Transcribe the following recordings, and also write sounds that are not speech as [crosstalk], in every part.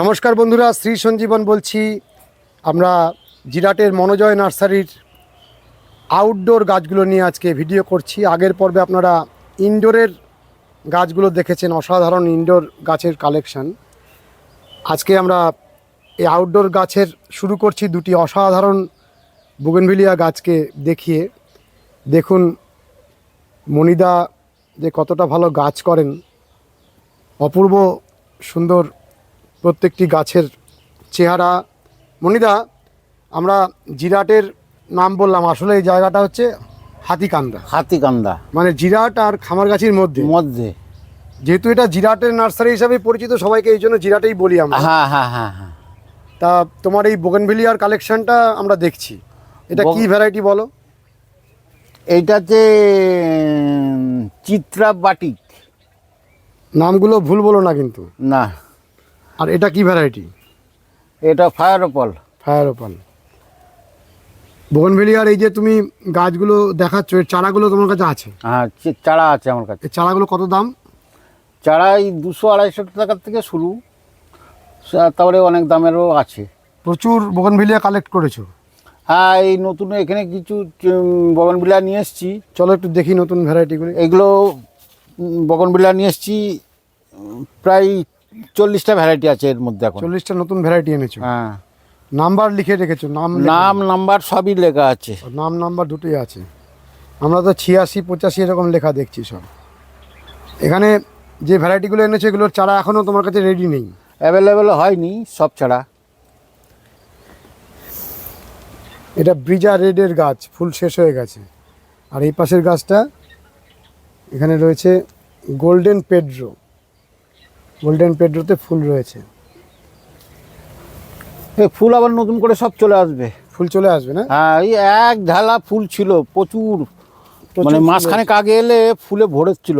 নমস্কার বন্ধুরা, শ্রী সঞ্জীবন বলছি। আমরা জিরাটের মনোজয় নার্সারির আউটডোর গাছগুলো নিয়ে আজকে ভিডিও করছি। আগের পর্বে আপনারা ইনডোরের গাছগুলো দেখেছেন, অসাধারণ ইনডোর গাছের কালেকশন আজকে আমরা এই আউটডোর গাছের শুরু করছি দুটি অসাধারণ বুগেনভিলিয়া গাছকে দেখিয়ে। দেখুন, মনিদা যে কতটা ভালো গাছ করেন, অপূর্ব সুন্দর প্রত্যেকটি গাছের চেহারা। মনিদা আমরা জিরাটের নাম বললাম আসলে এই জায়গাটা হচ্ছে হাতিকান্দা হাতিকান্দা মানে জিরাট আর খামারগাছির মধ্যে। মধ্যে। যেহেতু এটা জিরাটের নার্সারি হিসাবে পরিচিত সবাইকে এই জন্য জিরাটেই বলি আমরা। হ্যাঁ হ্যাঁ হ্যাঁ হ্যাঁ। তা তোমার এই বোগেনভেলিয়ার কালেকশনটা আমরা দেখছি। এটা কি ভ্যারাইটি বলো? এইটাতে উম, চিত্রা বাটিক। নামগুলো ভুল বলো না কিন্তু। না। আর এটা কি ভ্যারাইটি এটা ফায়ার অপল ফায়ার ওপাল বোগেনভেলিয়ার এই যে তুমি গাছগুলো দেখাচ্ছ এর চারাগুলো তোমার কাছে আছে? হ্যাঁ চি- চারা আছে আমার কাছে। এই চারাগুলো কত দাম? চারা এই দুশো আড়াইশো টাকার থেকে শুরু। সা- তারপরে অনেক দামেরও আছে। প্রচুর বোগেনভেলিয়া কালেক্ট করেছ? হ্যাঁ এই নতুন এখানে কিছু বগনবিলা নিয়ে এসছি। চলো একটু দেখি নতুন ভ্যারাইটিগুলো এগুলো বগনবিলা নিয়ে এসছি প্রায় চল্লিশটা ভ্যারাইটি আছে এর মধ্যে এখন। চল্লিশটা নতুন ভ্যারাইটি এনেছো? হ্যাঁ। নাম্বার লিখে রেখেছো নাম নাম নাম্বার সবই লেখা আছে। নাম নাম্বার দুটোই আছে। আমরা তো ছিয়াশি পঁচাশি এরকম লেখা দেখছি সব। এখানে যে ভ্যারাইটিগুলো এনেছো এগুলোর চারা এখনও তোমার কাছে রেডি নেই। অ্যাভেলেবেল হয়নি সব চারা। এটা ব্রিজা রেডের গাছ ফুল শেষ হয়ে গেছে। আর এই পাশের গাছটা এখানে রয়েছে গোল্ডেন পেড্রো। গোল্ডেন পেড্রোতে ফুল রয়েছে। ফুল আবার নতুন করে সব চলে আসবে। ফুল চলে আসবে না? হ্যাঁ এই এক ঢালা ফুল ছিল প্রচুর। মানে মাসখানেক আগে এলে ফুলে ভরেছিল।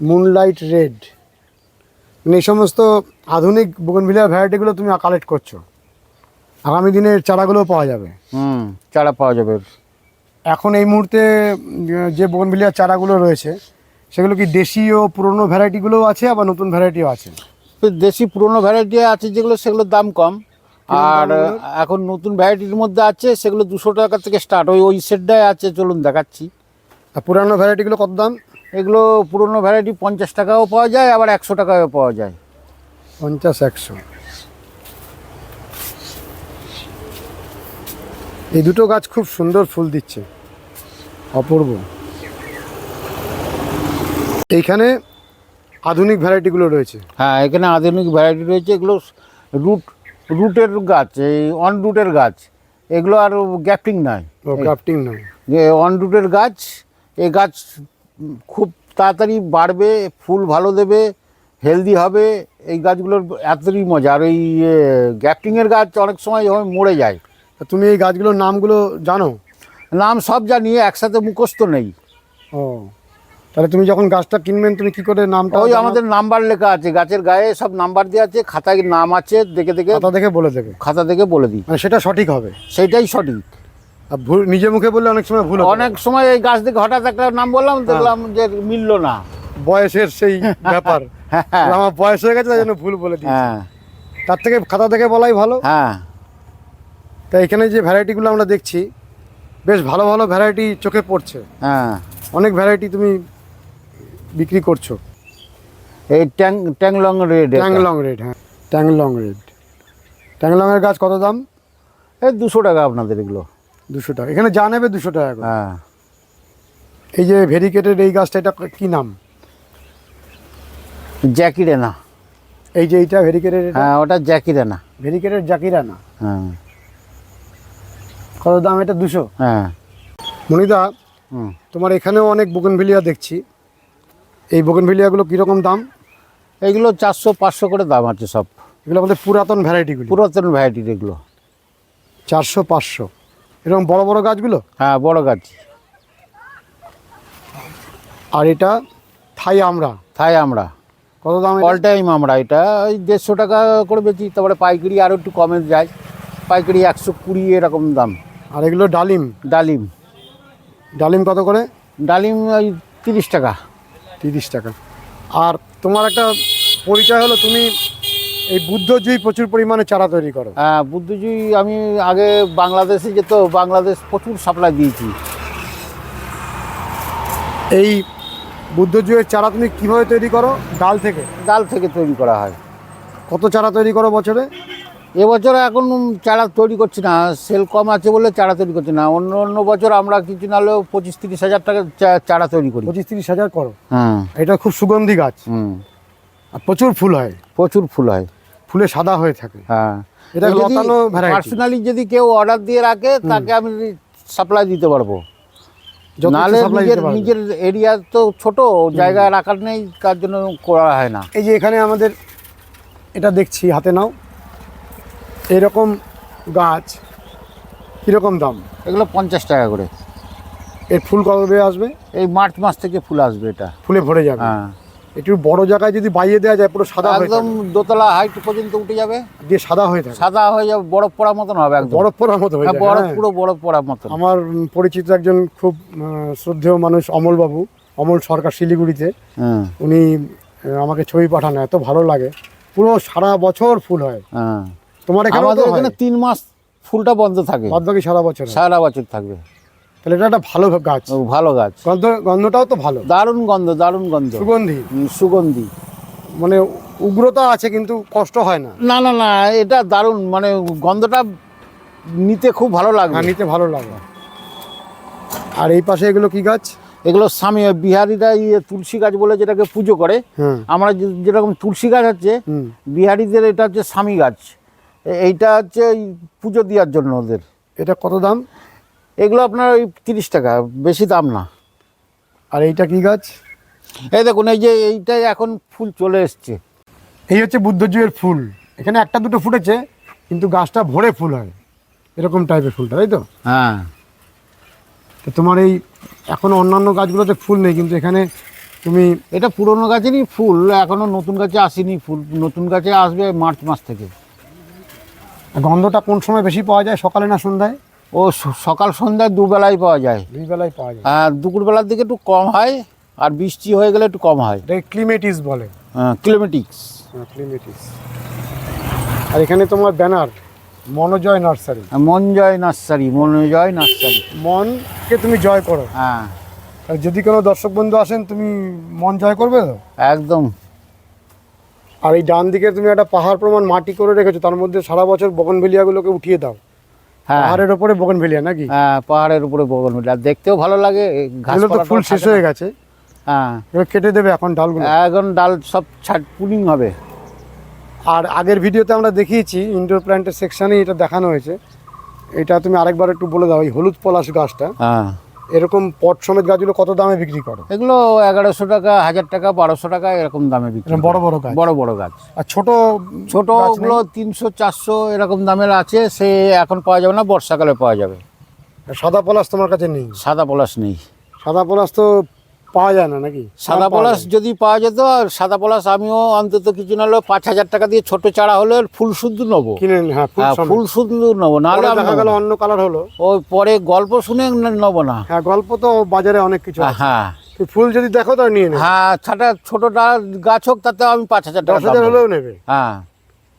মুনলাইট রেড মানে এই সমস্ত আধুনিক বোগনভিলিয়ার ভ্যারাইটিগুলো তুমি কালেক্ট করছ। আগামী দিনের চারাগুলো পাওয়া যাবে। হুম চারা পাওয়া যাবে। এখন এই মুহূর্তে যে বোগনভিলিয়ার চারাগুলো রয়েছে সেগুলো কি দেশি ও পুরনো ভ্যারাইটিগুলোও আছে আবার নতুন ভ্যারাইটিও আছে? দেশি পুরনো ভ্যারাইটি আছে যেগুলো সেগুলোর দাম কম। আর এখন নতুন ভ্যারাইটির মধ্যে আছে সেগুলো দুশো টাকা থেকে স্টার্ট ওই ওই সেটটাই আছে চলুন দেখাচ্ছি। আর পুরানো ভ্যারাইটিগুলো কত দাম? এগুলো পুরনো ভ্যারাইটি পঞ্চাশ টাকাও পাওয়া যায় আবার একশো টাকাও পাওয়া যায়। পঞ্চাশ একশো। এই দুটো গাছ খুব সুন্দর ফুল দিচ্ছে। অপূর্ব। এইখানে আধুনিক ভ্যারাইটিগুলো রয়েছে। হ্যাঁ এখানে আধুনিক ভ্যারাইটি রয়েছে। এগুলো রুট রুটের গাছ এই অন রুটের গাছ। এগুলো আর গ্যাপটিং নয়। ক্রাফটিং নয়। যে অন রুটের গাছ এই গাছ খুব তাড়াতাড়ি বাড়বে ফুল ভালো দেবে হেলদি হবে। এই গাছগুলোর এতই মজা। আর ওই গ্যাপটিংয়ের গাছ অনেক সময় যখন মরে যায়। তুমি এই গাছগুলোর নামগুলো জানো? নাম সব জানি একসাথে মুখস্থ নেই। ও। তাহলে তুমি যখন গাছটা কিনবেন তুমি কি করে নামটা ওই আমাদের নাম্বার লেখা আছে গাছের গায়ে সব নাম্বার দেওয়া আছে খাতায় নাম আছে দেখে দেখে খাতা দেখে বলে দেবে। খাতা দেখে বলে দিই। মানে সেটা সঠিক হবে? সেইটাই সঠিক। আর ভুল নিজে মুখে বললে অনেক সময় ভুল। অনেক সময় এই গাছ দেখে হঠাৎ একটা নাম বললাম দেখলাম যে মিললো না। বয়সের সেই ব্যাপার। [laughs] হ্যাঁ আমার বয়স হয়ে গেছে তাই জন্য ভুল বলে দিই হ্যাঁ। তার থেকে খাতা দেখে বলাই ভালো। হ্যাঁ। তা এখানে যে ভ্যারাইটিগুলো আমরা দেখছি বেশ ভালো ভালো ভ্যারাইটি চোখে পড়ছে। হ্যাঁ। অনেক ভ্যারাইটি তুমি বিক্রি করছ? এই ট্যাং ট্যাংলং রেড ট্যাংলং রেড হ্যাঁ। ট্যাংলং রেড। ট্যাংলংয়ের গাছ কত দাম? এই দুশো টাকা আপনাদের এগুলো। দুশো টাকা। এখানে যা নেবে দুশো টাকা হ্যাঁ। এই যে ভেরিকেটেড এই গাছটা এটা কি নাম? জ্যাকি রেনা। এই যে এইটা ভেরিকেটেড হ্যাঁ ওটা জ্যাকি রেনা। ভেরিকেটেড জাকিরা না হ্যাঁ। কত দাম? এটা দুশো? হ্যাঁ। মনিদা তোমার এখানেও অনেক বোগেনভিলিয়া দেখছি। এই বোগেনভিলিয়াগুলো কীরকম দাম? এগুলো চারশো পাঁচশো করে দাম আছে সব। এগুলো আমাদের পুরাতন ভ্যারাইটিগুলো পুরাতন ভ্যারাইটির এগুলো। চারশো পাঁচশো। এরকম বড় বড় গাছগুলো? হ্যাঁ বড় গাছ। আর এটা থাই আমরা থাই আমরা কত দাম অল টাইম আমরা এটা ওই দেড়শো টাকা করে বেচি তারপরে পাইকারি আরও একটু কমে যায়। পাইকারি একশো কুড়ি এরকম দাম। আর এগুলো ডালিম? ডালিম। ডালিম কত করে? ডালিম ওই তিরিশ টাকা। তিরিশ টাকা। আর তোমার একটা পরিচয় হলো তুমি এই বুদ্ধজয়ী প্রচুর পরিমাণে চারা তৈরি করো। হ্যাঁ বুদ্ধজুই আমি আগে বাংলাদেশে যেত বাংলাদেশ প্রচুর সাপ্লাই দিয়েছি। এই বুদ্ধজয়ের চারা তুমি কীভাবে তৈরি করো? ডাল থেকে? ডাল থেকে তৈরি করা হয়। কত চারা তৈরি করো বছরে? এবছর এখন চারা তৈরি করছি না সেল কম আছে বলে চারা তৈরি করছি না। অন্য অন্য বছর আমরা কিছু না হলেও পঁচিশ তিরিশ হাজার টাকা চারা তৈরি করি। পঁচিশ তিরিশ হাজার করো। হ্যাঁ। এটা খুব সুগন্ধি গাছ। হুম। আর প্রচুর ফুল হয়। প্রচুর ফুল হয়। ফুলে সাদা হয়ে থাকে। হ্যাঁ। এটা লতানো পার্সোনালি যদি কেউ অর্ডার দিয়ে রাখে তাকে আমি সাপ্লাই দিতে পারব। নাহলে নিজের নিজের এরিয়া তো ছোট জায়গা রাখার নেই তার জন্য করা হয় না। এই যে এখানে আমাদের এটা দেখছি হাতে নাও। এরকম গাছ কীরকম দাম? এগুলো পঞ্চাশ টাকা করে। এর ফুল কবে আসবে? এই মার্চ মাস থেকে ফুল আসবে এটা। ফুলে ভরে যাবে। হ্যাঁ। একটু বড় জায়গায় যদি বাইয়ে দেওয়া যায় পুরো সাদা একদম দোতলা হাইট পর্যন্ত উঠে যাবে। দিয়ে সাদা হয়ে থাকে সাদা হয়ে যাবে বরফ পড়ার মতন হবে একদম। বরফ পড়ার মতো হয়ে হ্যাঁ, বরফ হ্যাঁ। পুরো বরফ পড়ার মতো আমার পরিচিত একজন খুব শ্রদ্ধেয় মানুষ অমল বাবু অমল সরকার শিলিগুড়িতে। হ্যাঁ। উনি আমাকে ছবি পাঠানো এত ভালো লাগে। পুরো সারা বছর ফুল হয়। হ্যাঁ। তোমার এখানে আমাদের এখানে তিন মাস ফুলটা বন্ধ থাকে। বাদ বাকি সারা বছর। সারা বছর থাকবে। তাহলে এটা একটা ভালো গাছ। ভালো গাছ। গন্ধ গন্ধটাও তো ভালো। দারুণ গন্ধ দারুণ গন্ধ। সুগন্ধি? সুগন্ধি। মানে উগ্রতা আছে কিন্তু কষ্ট হয় না। না না না এটা দারুণ। মানে গন্ধটা নিতে খুব ভালো লাগবে। আর নিতে ভালো লাগে আর এই পাশে এগুলো কি গাছ? এগুলো স্বামী বিহারিরা ইয়ে তুলসী গাছ বলে যেটাকে পুজো করে। হ্যাঁ। আমরা যেরকম তুলসী গাছ আছে বিহারিদের এটা হচ্ছে স্বামী গাছ। এইটা হচ্ছে এই পুজো দেওয়ার জন্য ওদের। এটা কত দাম? এগুলো আপনার ওই তিরিশ টাকা বেশি দাম না। আর এইটা কি গাছ? এই দেখুন এই যে এইটাই এখন ফুল চলে এসছে। এই হচ্ছে বুদ্ধজয়ের ফুল। এখানে একটা দুটো ফুটেছে কিন্তু গাছটা ভরে ফুল হয়। এরকম টাইপের ফুলটা তাই তো? হ্যাঁ। তো তোমার এই এখন অন্যান্য গাছগুলোতে ফুল নেই কিন্তু এখানে তুমি এটা পুরনো গাছেরই ফুল এখনও নতুন গাছে আসেনি ফুল। নতুন গাছে আসবে মার্চ মাস থেকে। গন্ধটা কোন সময় বেশি পাওয়া যায়? সকালে না সন্ধ্যায়? ও সকাল সন্ধ্যায় দুবেলাই পাওয়া যায়। দুই বেলায় পাওয়া যায়। আর দুপুরবেলার দিকে একটু কম হয় আর বৃষ্টি হয়ে গেলে একটু কম হয়। এটাকে ক্লিমেটিস বলে। কিলোমিটিক্স ক্লিমেটিস। আর এখানে তোমার banner Monojoy nursery. Monjoy nursery Monojoy nursery. মনকে তুমি জয় করো। হ্যাঁ। যদি কোনো দর্শক বন্ধু আসেন তুমি মন জয় করবে তো? একদম। আর এই ডান দিকে তুমি একটা পাহাড় প্রমাণ মাটি করে রেখেছো তার মধ্যে সারা বছর বগনভেলিয়াগুলোকে উঠিয়ে দাও। হ্যাঁ। পাহাড়ের ওপরে বগনভেলিয়া নাকি? হ্যাঁ পাহাড়ের উপরে বগন আর দেখতেও ভালো লাগে এগুলো তো ফুল শেষ হয়ে গেছে। হ্যাঁ। কেটে দেবে এখন ডালগুলো? এখন ডাল সব ছাট পুলিং হবে। আর আগের ভিডিওতে আমরা দেখিয়েছি ইনডোর প্ল্যান্টের সেকশানে এটা দেখানো হয়েছে। এটা তুমি আরেকবার একটু বলে দাও এই হলুদ পলাশ গাছটা। হ্যাঁ। এরকম পট সমেত গাছগুলো কত দামে বিক্রি করো? এগুলো এগারোশো টাকা হাজার টাকা বারোশো টাকা এরকম দামে বিক্রি বড় বড় গাছ? বড় বড় গাছ। আর ছোট ছোট ওগুলো তিনশো চারশো এরকম দামের আছে সে এখন পাওয়া যাবে না বর্ষাকালে পাওয়া যাবে। সাদা পলাশ তোমার কাছে নেই? সাদা পলাশ নেই। সাদা পলাশ তো পাওয়া যায় না নাকি? সাদা পলাশ যদি পাওয়া যেত আর সাদা পলাশ আমিও অন্তত কিছু না হলেও পাঁচ হাজার টাকা দিয়ে ছোট চারা হলে ফুল শুদ্ধ নেব। কিনে হ্যাঁ ফুল হ্যাঁ। ফুল শুদ্ধ নেব নাহলে দেখা গেল। অন্য কালার হলো। ওই পরে গল্প শুনে নেব না। হ্যাঁ গল্প তো বাজারে অনেক কিছু হ্যাঁ। ফুল যদি দেখো তো নিয়ে হ্যাঁ ছাটা ছোটটা গাছ হোক তাতে আমি পাঁচ হাজার টাকা দশ হাজার হলেও নেবে। হ্যাঁ।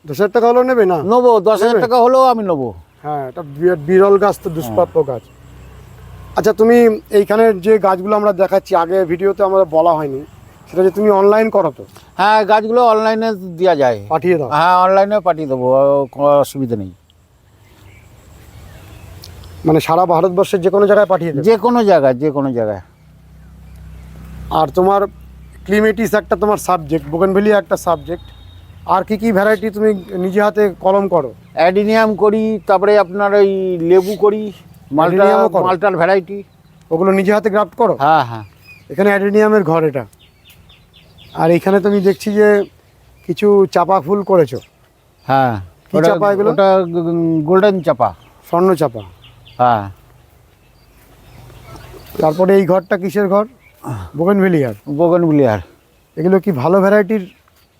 দশ হাজার টাকা হলেও নেবে না? নেব দশ হাজার টাকা হলেও আমি নেব। হ্যাঁ এটা বিরল গাছ তো দুষ্প্রাপ্য গাছ। আচ্ছা তুমি এইখানে যে গাছগুলো আমরা দেখাচ্ছি আগে ভিডিওতে আমরা বলা হয়নি সেটা যে তুমি অনলাইন করো তো? হ্যাঁ গাছগুলো অনলাইনে দেওয়া যায়। পাঠিয়ে দাও। হ্যাঁ অনলাইনে পাঠিয়ে দেবো কোনো অসুবিধা নেই। মানে সারা ভারতবর্ষের যে কোনো জায়গায় পাঠিয়ে দেবে? যে কোনো জায়গায় যে কোনো জায়গায়। আর তোমার ক্লিমেটিস একটা তোমার সাবজেক্ট বোগেনভেলি একটা সাবজেক্ট আর কি কি ভ্যারাইটি তুমি নিজে হাতে কলম করো? অ্যাডিনিয়াম করি তারপরে আপনার ওই লেবু করি। মালটা মালটার ভ্যারাইটি ওগুলো নিজে হাতে গ্রাফট করো? হ্যাঁ হ্যাঁ। এখানে অ্যাডেনিয়ামের ঘর এটা। আর এখানে তুমি দেখছি যে কিছু চাপা ফুল করেছ। হ্যাঁ। কি চাপা এগুলো? ওটা গোল্ডেন চাপা। স্বর্ণ চাপা। হ্যাঁ। তারপরে এই ঘরটা কিসের ঘর? বোগেনভেলিয়ার বগন বিলিয়ার এগুলো কি ভালো ভ্যারাইটির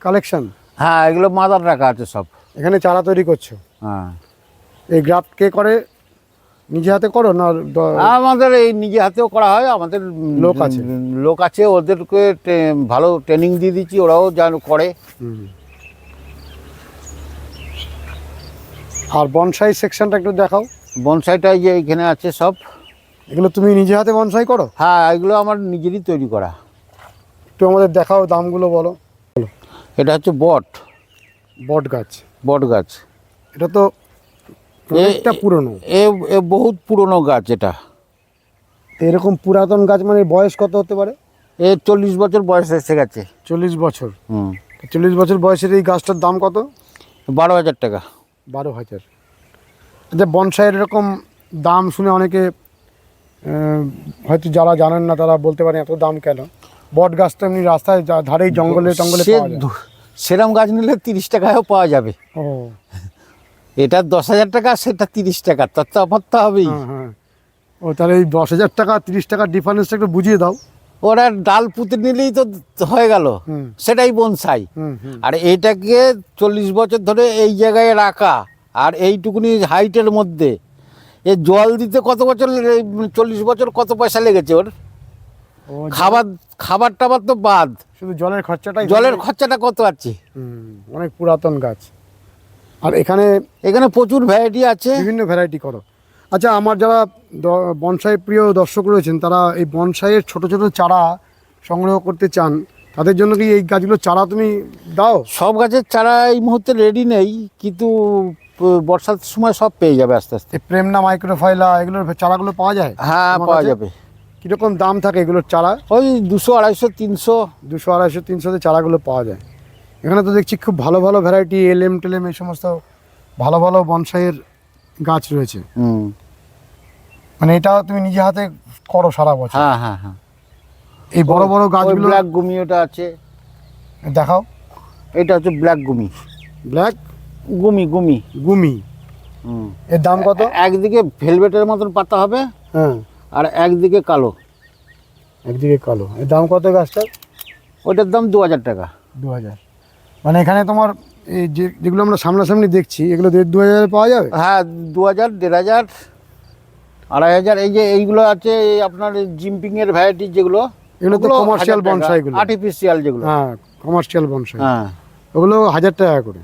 কালেকশন হ্যাঁ এগুলো মাদার রাখা আছে সব। এখানে চারা তৈরি করছ। হ্যাঁ। এই গ্রাফট কে করে? নিজে হাতে করো না আমাদের এই নিজে হাতেও করা হয় আমাদের লোক আছে? লোক আছে ওদেরকে ভালো ট্রেনিং দিয়ে দিচ্ছি ওরাও যেন করে। আর বনসাই সেকশনটা একটু দেখাও। বনসাইটা যে এইখানে আছে সব। এগুলো তুমি নিজে হাতে বনসাই করো? হ্যাঁ এগুলো আমার নিজেরই তৈরি করা। একটু আমাদের দেখাও দামগুলো বলো। এটা হচ্ছে বট। বট গাছ। বট গাছ। এটা তো অনেকটা পুরনো। এ এ বহুত পুরনো গাছ এটা। এরকম পুরাতন গাছ মানে বয়স কত হতে পারে? এ চল্লিশ বছর বয়স এসে গেছে। চল্লিশ বছর। হুম। চল্লিশ বছর বয়সের এই গাছটার দাম কত? বারো হাজার টাকা। বারো হাজার। আচ্ছা বনসাইয়ের এরকম দাম শুনে অনেকে হয়তো যারা জানেন না তারা বলতে পারেন এত দাম কেন? বট গাছ তো এমনি রাস্তায় ধারেই জঙ্গলে টঙ্গলে সেরম গাছ নিলে তিরিশ টাকায়ও পাওয়া যাবে। ও। এটা দশ হাজার টাকা সেটা তিরিশ টাকা তার তো তো হবেই। হ্যাঁ হ্যাঁ। ও তাহলে এই দশ হাজার টাকা তিরিশ টাকার ডিফারেন্সটা একটু বুঝিয়ে দাও। ওরা ডাল পুঁতে নিলেই তো হয়ে গেল। সেটাই বনসাই আর এইটাকে চল্লিশ বছর ধরে এই জায়গায় রাখা আর এইটুকুনি হাইটের মধ্যে। এ জল দিতে কত বছর চল্লিশ বছর কত পয়সা লেগেছে ওর? খাবার খাবার টাবার তো বাদ। শুধু জলের খরচাটা জলের খরচাটা কত আছে? অনেক পুরাতন গাছ। আর এখানে এখানে প্রচুর ভ্যারাইটি আছে। বিভিন্ন ভ্যারাইটি করো। আচ্ছা আমার যারা বনসাই প্রিয় দর্শক রয়েছেন তারা এই বনসাইয়ের ছোট ছোট চারা সংগ্রহ করতে চান তাদের জন্য কি এই গাছগুলো চারা তুমি দাও? সব গাছের চারা এই মুহূর্তে রেডি নেই কিন্তু বর্ষার সময় সব পেয়ে যাবে আস্তে আস্তে। প্রেমনা মাইক্রোফাইলা এগুলোর চারাগুলো পাওয়া যায়? হ্যাঁ পাওয়া যাবে। কীরকম দাম থাকে এগুলোর চারা? ওই দুশো আড়াইশো তিনশো। দুশো আড়াইশো তিনশোতে চারাগুলো পাওয়া যায়। এখানে তো দেখছি খুব ভালো ভালো ভ্যারাইটি এলএম টেলএম এই সমস্ত ভালো ভালো বনসাইয়ের গাছ রয়েছে। হুম। মানে এটা তুমি নিজে হাতে করো সারা বছর। হ্যাঁ হ্যাঁ হ্যাঁ। এই বড় বড় গাছগুলো ব্ল্যাক গুমি ওটা আছে। দেখাও। এটা হচ্ছে ব্ল্যাক গুমি ব্ল্যাক গুমি গুমি গুমি হুম। এর দাম কত? একদিকে ভেলভেটের মতন পাতা হবে হ্যাঁ। আর একদিকে কালো। একদিকে কালো। এর দাম কত গাছটার? ওটার দাম দু হাজার টাকা। দু হাজার। মানে এখানে তোমার এই যে যেগুলো আমরা সামনাসামনি দেখছি এগুলো দেড় দু হাজারে পাওয়া যাবে? হ্যাঁ দু হাজার দেড় হাজার আড়াই হাজার এই যে এইগুলো আছে এই আপনার জিম্পিং এর ভ্যারাইটি যেগুলো এগুলো তো কমার্শিয়াল bonsai গুলো। আর্টিফিশিয়াল যেগুলো। হ্যাঁ কমার্শিয়াল বনসাই হ্যাঁ। ওগুলো হাজার টাকা করে।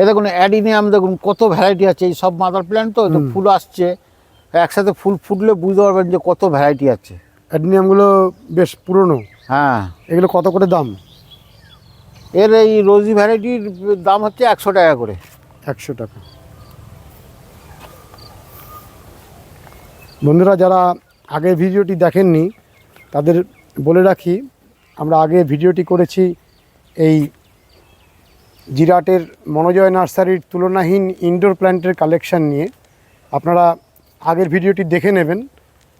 এ দেখুন অ্যাডিনিয়াম দেখুন কত ভ্যারাইটি আছে এই সব মাদার প্ল্যান্ট তো তো ফুল আসছে। একসাথে ফুল ফুটলে বুঝতে পারবেন যে কত ভ্যারাইটি আছে। অ্যাডিনিয়ামগুলো বেশ পুরনো। হ্যাঁ। এগুলো কত করে দাম? এর এই রোজি ভ্যারাইটির দাম হচ্ছে একশো টাকা করে। একশো টাকা। বন্ধুরা যারা আগের ভিডিওটি দেখেননি তাদের বলে রাখি আমরা আগে ভিডিওটি করেছি এই জিরাটের মনোজয় নার্সারির তুলনাহীন ইনডোর প্ল্যান্টের কালেকশান নিয়ে। আপনারা আগের ভিডিওটি দেখে নেবেন।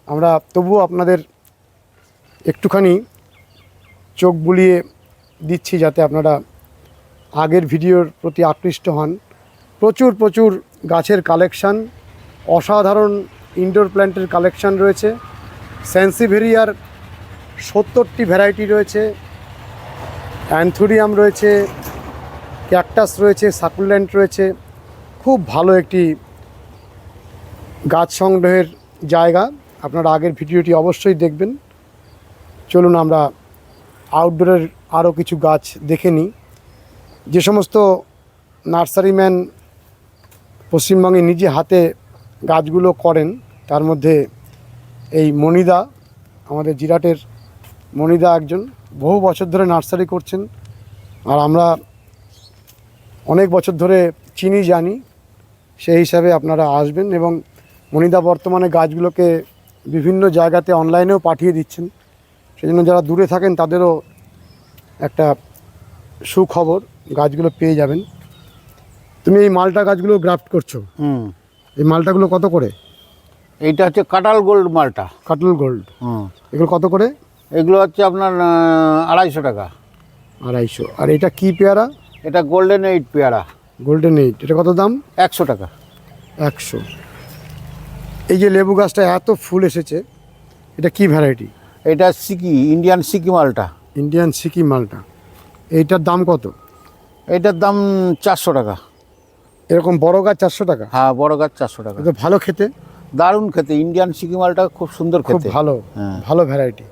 আমরা তবুও আপনাদের একটুখানি চোখ বুলিয়ে দিচ্ছি যাতে আপনারা আগের ভিডিওর প্রতি আকৃষ্ট হন। প্রচুর প্রচুর গাছের কালেকশান অসাধারণ ইনডোর প্ল্যান্টের কালেকশান রয়েছে। স্যান্সিভেরিয়ার সত্তরটি ভ্যারাইটি রয়েছে। অ্যান্থুরিয়াম রয়েছে ক্যাকটাস রয়েছে সাকুল্যান্ট রয়েছে। খুব ভালো একটি গাছ সংগ্রহের জায়গা। আপনারা আগের ভিডিওটি অবশ্যই দেখবেন। চলুন আমরা আউটডোরের আরও কিছু গাছ দেখে নিই। যে সমস্ত নার্সারিম্যান পশ্চিমবঙ্গে নিজে হাতে গাছগুলো করেন, তার মধ্যে এই মনিদা আমাদের জিরাটের মনিদা একজন, বহু বছর ধরে নার্সারি করছেন। আর আমরা অনেক বছর ধরে চিনি, জানি, সেই হিসাবে আপনারা আসবেন এবং মনিদা বর্তমানে গাছগুলোকে বিভিন্ন জায়গাতে অনলাইনেও পাঠিয়ে দিচ্ছেন। সেজন্য যারা দূরে থাকেন তাদেরও একটা সুখবর গাছগুলো পেয়ে যাবেন। তুমি এই মালটা গাছগুলো গ্রাফট করছ। হুম। এই মালটাগুলো কত করে? এইটা হচ্ছে কাটাল গোল্ড মালটা। কাটল গোল্ড। হুম। এগুলো কত করে? এগুলো হচ্ছে আপনার আড়াইশো টাকা। আড়াইশো। আর এটা কি পেয়ারা? এটা গোল্ডেন এইট পেয়ারা। Golden eight. এটা কত দাম? একশো টাকা। একশো। এই যে লেবু গাছটা এত ফুল এসেছে এটা কি ভ্যারাইটি? এটা সিকি ইন্ডিয়ান সিকি মালটা। ইন্ডিয়ান সিকি মালটা। এইটার দাম কত? এটার দাম চারশো টাকা। এরকম বড় গাছ চারশো টাকা? হ্যাঁ বড় গাছ চারশো টাকা। এটা ভালো খেতে? দারুণ খেতে ইন্ডিয়ান সিকি মালটা খুব সুন্দর খেতে। ভালো হ্যাঁ। ভালো ভ্যারাইটি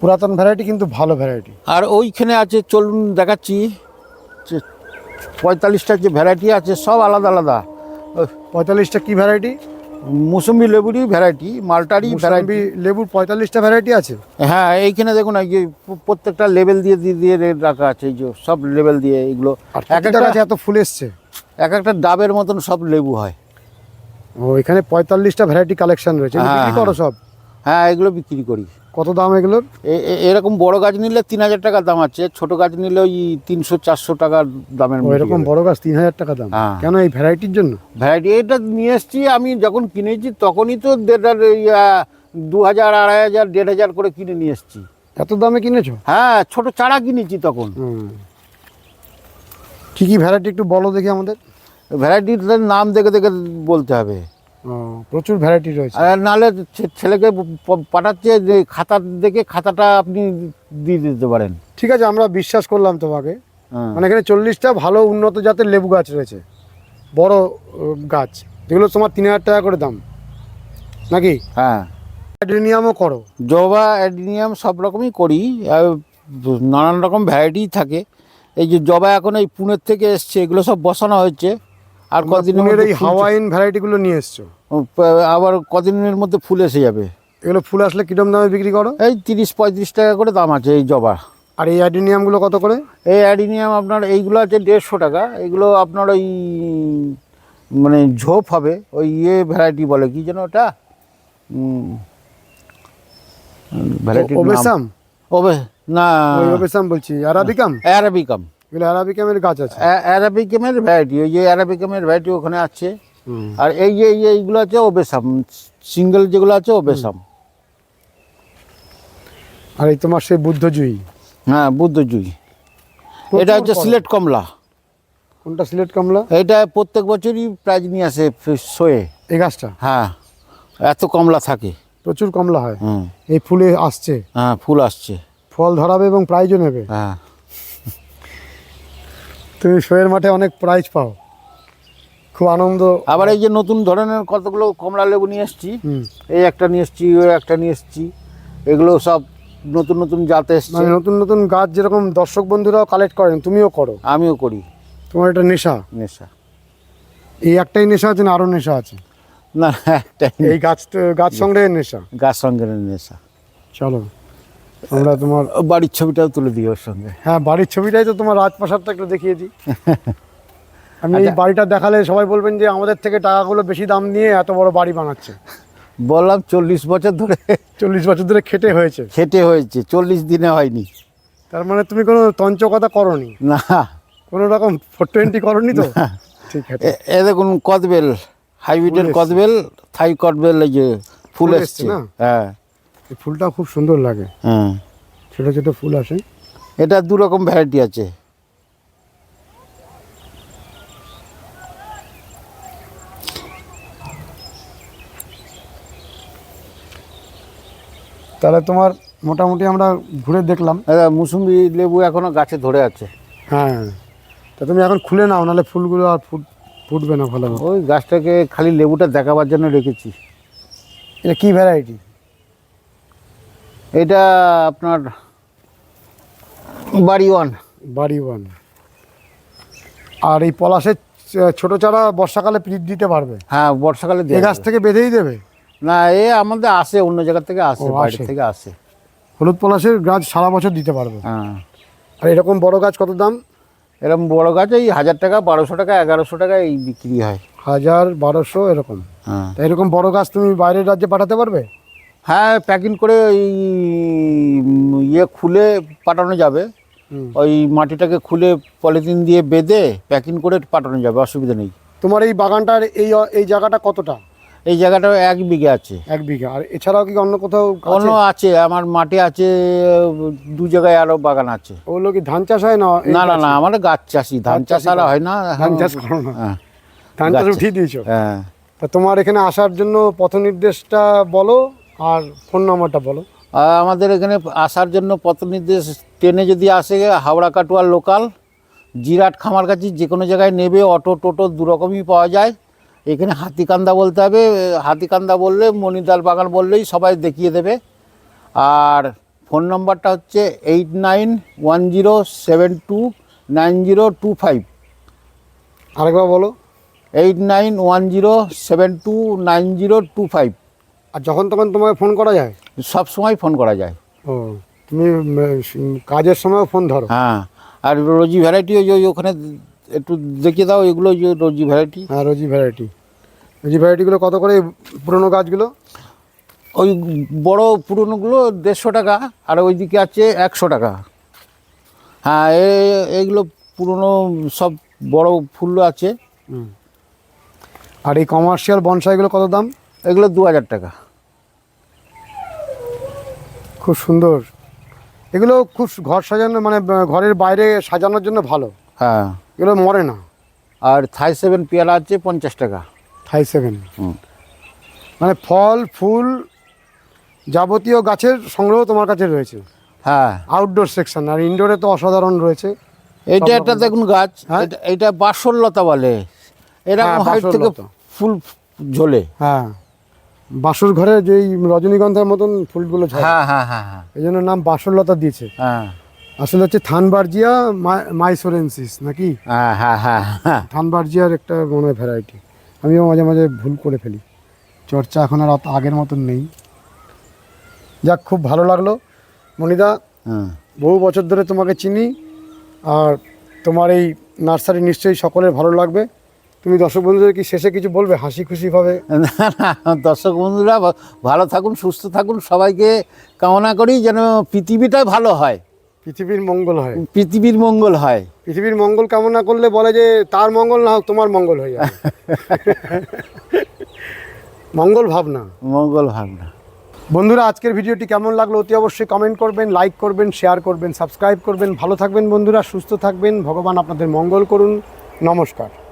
পুরাতন ভ্যারাইটি কিন্তু ভালো ভ্যারাইটি আর ওইখানে আছে চলুন দেখাচ্ছি যে পঁয়তাল্লিশটা যে ভ্যারাইটি আছে সব আলাদা আলাদা। পঁয়তাল্লিশটা কী ভ্যারাইটি মুসম্বি লেবুরই ভ্যারাইটি মালটারই ভ্যারাইটি লেবুর পঁয়তাল্লিশটা ভ্যারাইটি আছে? হ্যাঁ এইখানে দেখুন এই যে প্রত্যেকটা লেভেল দিয়ে দিয়ে দিয়ে রেট রাখা আছে এই যে সব লেভেল দিয়ে এগুলো এক একটা গাছে এত ফুল এসছে? এক একটা ডাবের মতন সব লেবু হয়। ও এখানে পঁয়তাল্লিশটা ভ্যারাইটি কালেকশন রয়েছে। হ্যাঁ, করো সব? হ্যাঁ এগুলো বিক্রি করি। কত দাম এগুলোর? এরকম বড় গাছ নিলে তিন হাজার টাকা দাম আছে ছোট গাছ নিলে ওই তিনশো চারশো টাকার দামের এরকম বড় গাছ তিন হাজার টাকা দাম। হ্যাঁ। কেন এই ভ্যারাইটির জন্য? ভ্যারাইটি এটা নিয়ে এসছি আমি যখন কিনেছি তখনই তো দেড় দু হাজার আড়াই হাজার দেড় হাজার করে কিনে নিয়ে এসছি। এত দামে কিনেছো? হ্যাঁ ছোট চারা কিনেছি তখন। হুম। কি কি ভ্যারাইটি একটু বলো দেখি আমাদের। ভ্যারাইটির নাম দেখে দেখে বলতে হবে। প্রচুর ভ্যারাইটি রয়েছে। আর নাহলে ছেলেকে পাঠাচ্ছে যে খাতা দেখে খাতাটা আপনি দিয়ে দিতে পারেন। ঠিক আছে আমরা বিশ্বাস করলাম তোমাকে। হ্যাঁ। মানে এখানে চল্লিশটা ভালো উন্নত জাতের লেবু গাছ রয়েছে। বড় গাছ। যেগুলো তোমার তিন হাজার টাকা করে দাম। নাকি? হ্যাঁ। অ্যাড্রিনিয়ামও করো। জবা অ্যাডিনিয়াম সব রকমই করি। নানান রকম ভ্যারাইটি থাকে। এই যে জবা এখন এই পুনের থেকে এসছে এগুলো সব বসানো হয়েছে। আর কদিনের মধ্যে এই হাওয়াইন ভ্যারাইটিগুলো নিয়ে এসছো? আবার কদিনের মধ্যে ফুল এসে যাবে। এগুলো ফুল আসলে কিরম দামে বিক্রি করো? এই তিরিশ পঁয়ত্রিশ টাকা করে দাম আছে এই জবা। আর এই অ্যাডিনিয়ামগুলো কত করে? এই অ্যাডিনিয়াম আপনার এইগুলো আছে দেড়শো টাকা। এগুলো আপনার ওই মানে ঝোপ হবে ওই ইয়ে ভ্যারাইটি বলে কি যেন ওটা? ভ্যারাইটি ওবেসাম? ওবে না। ওবেসাম বলছি অ্যারাবিকাম অ্যারাবিকাম এগুলো অ্যারাবিকামের গাছ আছে। অ্যারাবিকামের ভ্যারাইটি ওই যে অ্যারাবিকামের ভ্যারাইটি ওখানে আছে। আর এই যে এই এইগুলো আছে ওবেসাম সিঙ্গেল যেগুলো আছে ওবেসাম আর এই তোমার সেই বুদ্ধজয়ী হ্যাঁ বুদ্ধজুই। এটা হচ্ছে সিলেট কমলা। কোনটা সিলেট কমলা? এটা প্রত্যেক বছরই প্রাইজ নিয়ে আসে শোয়ে। এই গাছটা? হ্যাঁ এত কমলা থাকে। প্রচুর কমলা হয়। এই ফুলে আসছে? হ্যাঁ ফুল আসছে। ফল ধরাবে এবং প্রাইজও নেবে? হ্যাঁ। তুমি শোয়ের মাঠে অনেক প্রাইজ পাও। খুব আনন্দ। আবার এই যে নতুন ধরনের কতগুলো কমলা লেবু নিয়ে এসছি হুম। এই একটা নিয়ে এসছি ওই একটা নিয়ে এসছি এগুলো সব নতুন নতুন জাত এসছে। মানে নতুন নতুন গাছ যেরকম দর্শক বন্ধুরাও কালেক্ট করেন তুমিও করো। আমিও করি। তোমার এটা নেশা? নেশা। এই একটাই নেশা আছে না আরও নেশা আছে? না একটাই এই গাছ গাছ সংগ্রহের নেশা। গাছ সঙ্গে নেশা। চলো। আমরা তোমার বাড়ির ছবিটাও তুলে দিই ওর সঙ্গে। হ্যাঁ বাড়ির ছবিটাই তো তোমার রাজপ্রাসাদটা একটু দেখিয়ে দিই। [laughs] আমি এই আচ্ছা। বাড়িটা দেখালে সবাই বলবেন যে আমাদের থেকে টাকাগুলো বেশি দাম নিয়ে এত বড় বাড়ি বানাচ্ছে। বললাম চল্লিশ বছর ধরে [laughs] চল্লিশ বছর ধরে খেটে হয়েছে। খেটে হয়েছে চল্লিশ দিনে হয়নি। তার মানে তুমি কোনো তঞ্চকতা করনি? না। কোনো রকম ফোর টোয়েন্টি করনি তো? [laughs] ঠিক আছে। এ- দেখুন কদবেল হাইব্রিডের। কদবেল থাই কদবেল এই যে ফুল এসছে? হ্যাঁ। এই ফুলটা খুব সুন্দর লাগে। হ্যাঁ। ছোট ছোট ফুল আসে। এটা দু রকম ভ্যারাইটি আছে। তাহলে তোমার মোটামুটি আমরা ঘুরে দেখলাম। মুসুম্বি লেবু এখনও গাছে ধরে আছে। হ্যাঁ। তা তুমি এখন খুলে নাও নাহলে ফুলগুলো আর ফুট ফুটবে না ভালো। ওই গাছটাকে খালি লেবুটা দেখাবার জন্য রেখেছি। এটা কী ভ্যারাইটি এটা আপনার বাড়ি ওয়ান। বাড়ি ওয়ান। আর এই পলাশের ছোট চারা বর্ষাকালে পিট দিতে পারবে? হ্যাঁ বর্ষাকালে দেয়া গাছ থেকে বেঁধেই দেবে? না এ আমাদের আসে অন্য জায়গা থেকে আসে আসে। থেকে আসে। হলুদ পলাশের গাছ সারা বছর দিতে পারবে? হ্যাঁ। আর এরকম বড় গাছ কত দাম? এরকম বড় গাছ এই হাজার টাকা বারোশো টাকা এগারোশো টাকা এই বিক্রি হয়। হাজার বারোশো এরকম। হ্যাঁ। এরকম বড় গাছ তুমি বাইরের রাজ্যে পাঠাতে পারবে? হ্যাঁ প্যাকিং করে ওই ইয়ে খুলে পাঠানো যাবে। ওই মাটিটাকে খুলে পলিথিন দিয়ে বেঁধে প্যাকিং করে পাঠানো যাবে অসুবিধা নেই। তোমার এই বাগানটার এই এই জায়গাটা কতটা? এই জায়গাটা এক বিঘে আছে। এক বিঘা। আর এছাড়াও কি অন্য কোথাও অন্য আছে আমার মাটি আছে দু জায়গায় আরও বাগান আছে। ওগুলো কি ধান চাষ হয় না না না? না আমার গাছ চাষি ধান চাষ আর হয় না। ধান চাষ করো না। হ্যাঁ। ধান চাষ উঠিয়ে দিয়েছ? হ্যাঁ। তা তোমার এখানে আসার জন্য পথ নির্দেশটা বলো। আর ফোন নাম্বারটা বলো। আমাদের এখানে আসার জন্য পথ নির্দেশ ট্রেনে যদি আসে হাওড়া কাটোয়ার লোকাল জিরাট খামারগাছি যে কোনো জায়গায় নেবে অটো টোটো দু রকমই পাওয়া যায়। এখানে হাতিকান্দা বলতে হবে হাতিকান্দা বললে মণিদাল বাগান বললেই সবাই দেখিয়ে দেবে। আর ফোন নম্বরটা হচ্ছে eight nine one zero seven two nine zero two five. আরেকবার বলো। Eight nine one zero seven two nine zero two five. আর যখন তখন তোমাকে ফোন করা যায়? সব সময় ফোন করা যায়। ও তুমি কাজের সময়ও ফোন ধরো। হ্যাঁ আর রোজি ভ্যারাইটি ওই ওই ওখানে একটু দেখিয়ে দাও এগুলো ওই যে রোজি ভ্যারাইটি হ্যাঁ রোজি ভ্যারাইটি রোজি ভ্যারাইটিগুলো কত করে পুরোনো গাছগুলো? ওই বড় পুরনোগুলো দেড়শো টাকা আর ওইদিকে আছে একশো টাকা। হ্যাঁ এ- এইগুলো পুরনো সব বড় ফুল আছে। আর এই কমার্শিয়াল বনসাইগুলো কত দাম? এগুলো দু হাজার টাকা। খুব সুন্দর। এগুলো খুব ঘর সাজানো মানে ঘরের বাইরে সাজানোর জন্য ভালো। হ্যাঁ। এগুলো মরে না। আর থাই সেভেন পেয়ারা আছে পঞ্চাশ টাকা। Thai seven. মানে ফল ফুল যাবতীয় গাছের সংগ্রহ তোমার কাছে রয়েছে। হ্যাঁ। আউটডোর সেকশন আর ইনডোরে তো অসাধারণ রয়েছে। এইটা একটা দেখুন গাছ হ্যাঁ? এটা- এইটা বাসরলতা বলে। এরকম হ্যাঁ, হাইট থেকে ফুল ঝোলে। হ্যাঁ। বাসুর ঘরে যেই রজনীগন্ধার মতন ফুলগুলো হ্যাঁ হ্যাঁ হ্যাঁ হ্যাঁ। এই জন্য নাম বাসরলতা দিয়েছে। হ্যাঁ। আসলে হচ্ছে থানবার্জিয়া মাইসোরেন্সিস নাকি? হ্যাঁ হ্যাঁ হ্যাঁ হ্যাঁ। থানবার্জিয়ার একটা মনে হয় ভ্যারাইটি আমিও মাঝে মাঝে ভুল করে ফেলি। চর্চা এখন আর আগের মতন নেই। যাক খুব ভালো লাগল। মনিদা হ্যাঁ। বহু বছর ধরে তোমাকে চিনি আর তোমার এই নার্সারি নিশ্চয়ই সকলের ভালো লাগবে। তুমি দর্শক বন্ধুদের কি শেষে কিছু বলবে? হাসি খুশিভাবে না, না, দর্শক বন্ধুরা ভালো থাকুন সুস্থ থাকুন সবাইকে কামনা করি যেন পৃথিবীটাই ভালো হয়। পৃথিবীর মঙ্গল হয়। পৃথিবীর মঙ্গল হয়। পৃথিবীর মঙ্গল কামনা করলে বলে যে তার মঙ্গল না হোক তোমার মঙ্গল হয়ে যাবে। [laughs] মঙ্গল ভাবনা। মঙ্গল ভাবনা। বন্ধুরা আজকের ভিডিওটি কেমন লাগল অতি অবশ্যই কমেন্ট করবেন লাইক করবেন শেয়ার করবেন সাবস্ক্রাইব করবেন। ভালো থাকবেন বন্ধুরা সুস্থ থাকবেন। ভগবান আপনাদের মঙ্গল করুন। নমস্কার।